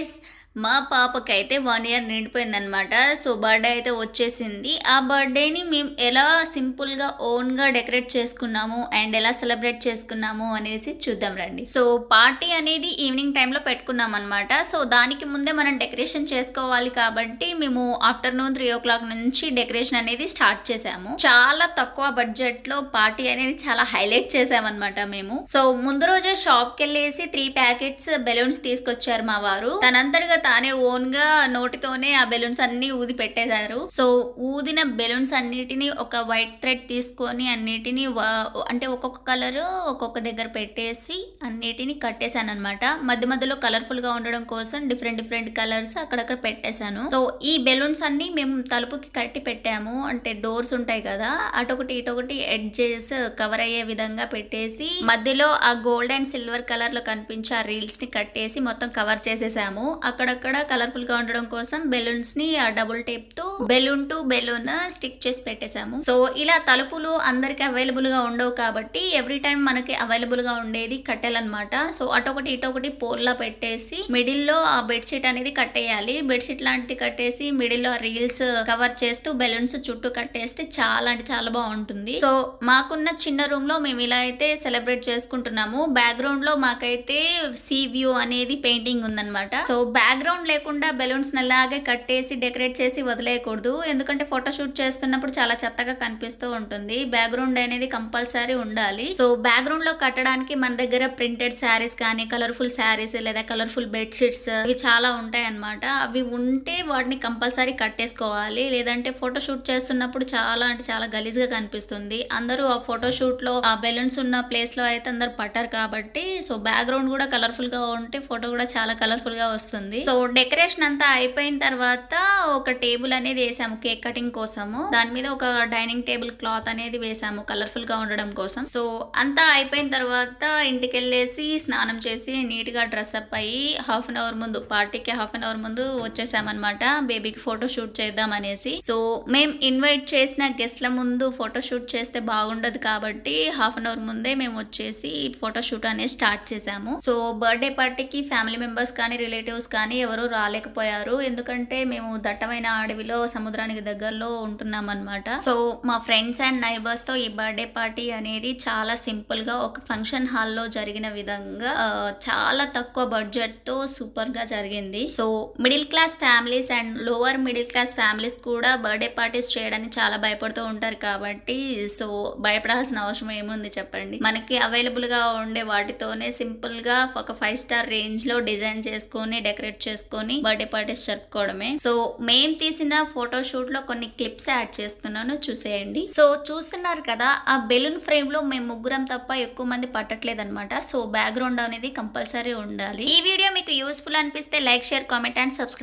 es మా పాపకైతే one year నిండిపోయిందనమాట సో బర్త్డే అయితే వచ్చేసింది. ఆ బర్త్డేని మేము ఎలా సింపుల్గా ఓన్గా డెకరేట్ చేసుకున్నాము అండ్ ఎలా సెలబ్రేట్ చేసుకున్నాము అనేసి చూద్దాం రండి. సో పార్టీ అనేది ఈవినింగ్ టైంలో పెట్టుకున్నాం అనమాట సో దానికి ముందే మనం డెకరేషన్ చేసుకోవాలి కాబట్టి మేము ఆఫ్టర్నూన్ త్రీ ఓ క్లాక్ నుంచి డెకరేషన్ అనేది స్టార్ట్ చేసాము చాలా తక్కువ బడ్జెట్లో పార్టీ అనేది చాలా హైలైట్ చేసామన్నమాట మేము. సో ముందు రోజే షాప్కి వెళ్ళేసి త్రీ ప్యాకెట్స్ బెలూన్స్ తీసుకొచ్చారు మా వారు. తనంతటిగా తానే ఓన్గా నోటితోనే ఆ బెలూన్స్ అన్ని ఊది పెట్టేశారు. సో ఊదిన బెలూన్స్ అన్నిటిని ఒక వైట్ థ్రెడ్ తీసుకొని అన్నిటిని అంటే ఒక్కొక్క కలర్ ఒక్కొక్క దగ్గర పెట్టేసి అన్నిటిని కట్టేశాను అనమాట మధ్య మధ్యలో కలర్ఫుల్గా ఉండడం కోసం డిఫరెంట్ డిఫరెంట్ కలర్స్ అక్కడక్కడ పెట్టేశాను. సో ఈ బెలూన్స్ అన్ని మేము తలుపుకి కట్టి పెట్టాము. అంటే డోర్స్ ఉంటాయి కదా అటొకటి ఇటొకటి ఎడ్జెస్ కవర్ అయ్యే విధంగా పెట్టేసి మధ్యలో ఆ గోల్డ్ అండ్ సిల్వర్ కలర్లో కనిపించే ఆ రీల్స్ని కట్టేసి మొత్తం కవర్ చేసేసాము. అక్కడ అక్కడక్కడ కలర్ఫుల్గా ఉండడం కోసం బెలూన్స్ని ఆ డబుల్ టేప్తో బెలూన్ టు బెలూన్ స్టిక్ చేసి పెట్టేశాము. సో ఇలా తలుపులు అందరికి అవైలబుల్గా ఉండవు కాబట్టి ఎవ్రీ టైం మనకి అవైలబుల్గా ఉండేది కట్టెలన్నమాట. సో అటొకటి ఇటొకటి పోర్లా పెట్టేసి మిడిల్లో ఆ బెడ్షీట్ అనేది కట్టేయాలి. బెడ్షీట్ లాంటిది కట్టేసి మిడిల్లో రీల్స్ కవర్ చేస్తూ బెలూన్స్ చుట్టూ కట్టేస్తే చాలా అంటే చాలా బాగుంటుంది. సో మాకున్న చిన్న రూమ్లో మేము ఇలా అయితే సెలబ్రేట్ చేసుకుంటున్నాము. బ్యాక్గ్రౌండ్లో మాకైతే సీ వ్యూ అనేది పెయింటింగ్ ఉందన్నమాట. సో బ్యాక్గ్రౌండ్ లేకుండా బెలూన్స్ అలాగే కట్టేసి డెకరేట్ చేసి చేయకూడదు. ఎందుకంటే ఫోటో షూట్ చేస్తున్నప్పుడు చాలా చెత్తగా కనిపిస్తూ ఉంటుంది. బ్యాక్గ్రౌండ్ అనేది కంపల్సరీ ఉండాలి. సో బ్యాక్గ్రౌండ్లో కట్టడానికి మన దగ్గర ప్రింటెడ్ శారీస్ కానీ కలర్ఫుల్ శారీస్ లేదా కలర్ఫుల్ బెడ్షీట్స్ ఇవి చాలా ఉంటాయి అనమాట అవి ఉంటే వాటిని కంపల్సరీ కట్టేసుకోవాలి. లేదంటే ఫోటో షూట్ చేస్తున్నప్పుడు చాలా అంటే చాలా గలీజ్గా కనిపిస్తుంది. అందరూ ఆ ఫోటోషూట్లో ఆ బెలూన్స్ ఉన్న ప్లేస్లో అయితే అందరు పట్టారు కాబట్టి సో బ్యాక్గ్రౌండ్ కూడా కలర్ఫుల్గా ఉంటే ఫోటో కూడా చాలా కలర్ఫుల్గా వస్తుంది. సో డెకరేషన్ అంతా అయిపోయిన తర్వాత ఒక టేబుల్ అనేది వేసాము కేక్ కటింగ్ కోసము. దాని మీద ఒక డైనింగ్ టేబుల్ క్లాత్ అనేది వేసాము కలర్ఫుల్గా ఉండడం కోసం. సో అంతా అయిపోయిన తర్వాత ఇంటికి వెళ్ళేసి స్నానం చేసి నీట్గా డ్రెస్ అప్ అయ్యి హాఫ్ అన్ అవర్ ముందు పార్టీకి హాఫ్ అన్ అవర్ ముందు వచ్చేసామన్నమాట. బేబీకి ఫోటో షూట్ చేద్దాం అనేసి. సో మేము ఇన్వైట్ చేసిన గెస్ట్ల ముందు ఫోటో షూట్ చేస్తే బాగుండదు కాబట్టి హాఫ్ అన్ అవర్ ముందే మేము వచ్చేసి ఫోటో షూట్ అనేది స్టార్ట్ చేసాము. సో బర్త్డే పార్టీకి ఫ్యామిలీ మెంబర్స్ కానీ రిలేటివ్స్ కానీ ఎవరు రాలేకపోయారు. ఎందుకంటే మేము దట్టమైన అడవిలో సముద్రానికి దగ్గరలో ఉంటున్నాం అనమాట సో మా ఫ్రెండ్స్ అండ్ నైబర్స్తో ఈ బర్త్డే పార్టీ అనేది చాలా సింపుల్గా ఒక ఫంక్షన్ హాల్లో జరిగిన విధంగా చాలా తక్కువ బడ్జెట్తో సూపర్గా జరిగింది. So middle class families and lower middle class families కూడా బర్త్డే పార్టీస్ చేయడానికి చాలా భయపడుతూ ఉంటారు కాబట్టి సో భయపడాల్సిన అవసరం ఏముంది చెప్పండి? మనకి అవైలబుల్గా ఉండే వాటితోనే సింపుల్గా ఒక ఫైవ్ స్టార్ రేంజ్లో డిజైన్ చేసుకొని డెకరేట్ చేసుకొని బర్త్డే పార్టీస్ జరుపుకోవడమే. సో మేం తీసిన ఫోటో షూట్లో కొన్ని క్లిప్స్ యాడ్ చేస్తున్నాను చూసేయండి. సో చూస్తున్నారు కదా ఆ బెలూన్ ఫ్రేమ్లో మేము ముగ్గురం తప్ప ఎక్కువ మంది పట్టట్లేదనమాట సో బ్యాక్గ్రౌండ్ అనేది కంపల్సరీ ఉండాలి. ఈ వీడియో మీకు యూస్ఫుల్ అనిపిస్తే like share comment and subscribe